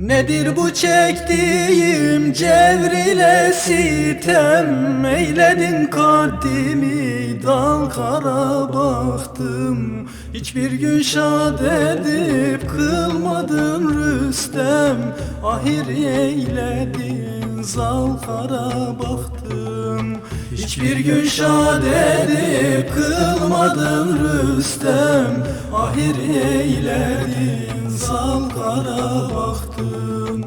Nedir bu çektiğim cevrile sitem? Eyledin kaddimi dal kara baktım Hiçbir gün şad edip kılmadın Rüstem. Ahir eyledin zal kara baktım Hiçbir gün şad edip kılmadın Rüstem. Ahir eyledin zal kara baktım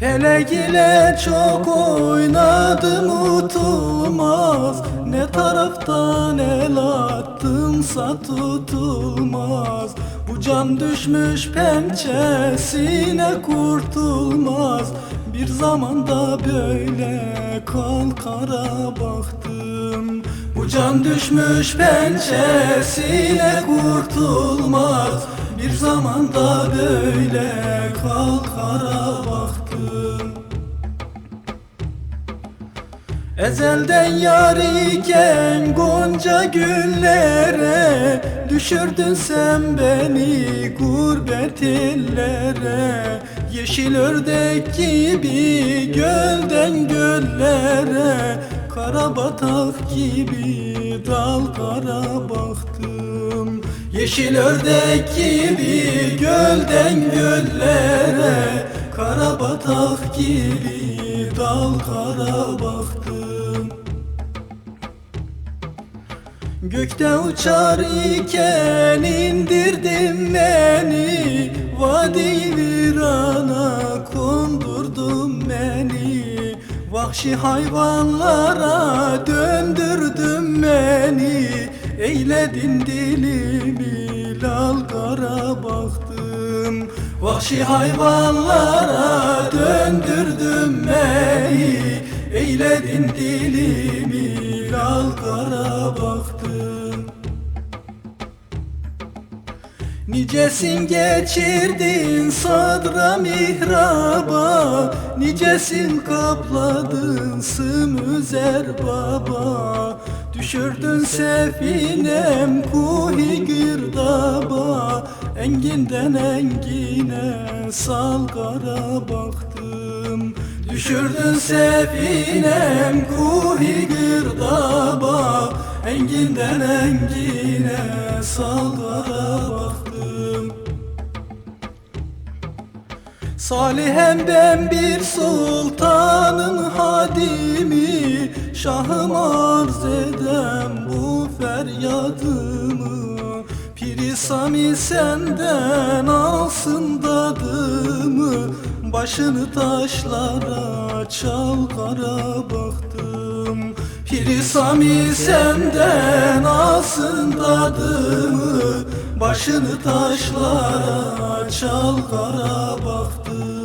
Felek ile çok oynadım unutulmaz. Ne taraftan el attımsa tutulmaz. Bu can düşmüş pençesine kurtulmaz Bir zamanda böyle kalkara baktım Bu can düşmüş pençesine kurtulmaz. Bir zamanda böyle kalkara baktım Ezelden yar iken gonca güllere Düşürdün sen beni gurbet illere Yeşil ördek gibi gölden göllere Karabatak gibi dal kara baktım Yeşil ördek gibi gölden göllere Karabatak gibi dal kara baktım Gökte uçar iken indirdin beni Vadi virana kondurdun beni. Vahşi hayvanlara döndürdün beni. Eyledin dilimi lal kara baktım. Vahşi hayvanlara döndürdün beni. Eyledin dilimi lal kara baktım Nicesin geçirdin sadra mihraba Nicesin kapladın sımüzer baba. Düşürdün sefinem kuhi girdaba Enginden engine salgara baktım. Düşürdün sefinem kuhi girdaba Enginden engine salgara baktım. Salihem ben bir sultanın hadimi Şahım arz edem bu feryadımı. Piri Sami senden alsın dadımı. Başını taşlara çal kara baktım Piri Sami senden alsın dadımı Başını taşlara çal kara baktım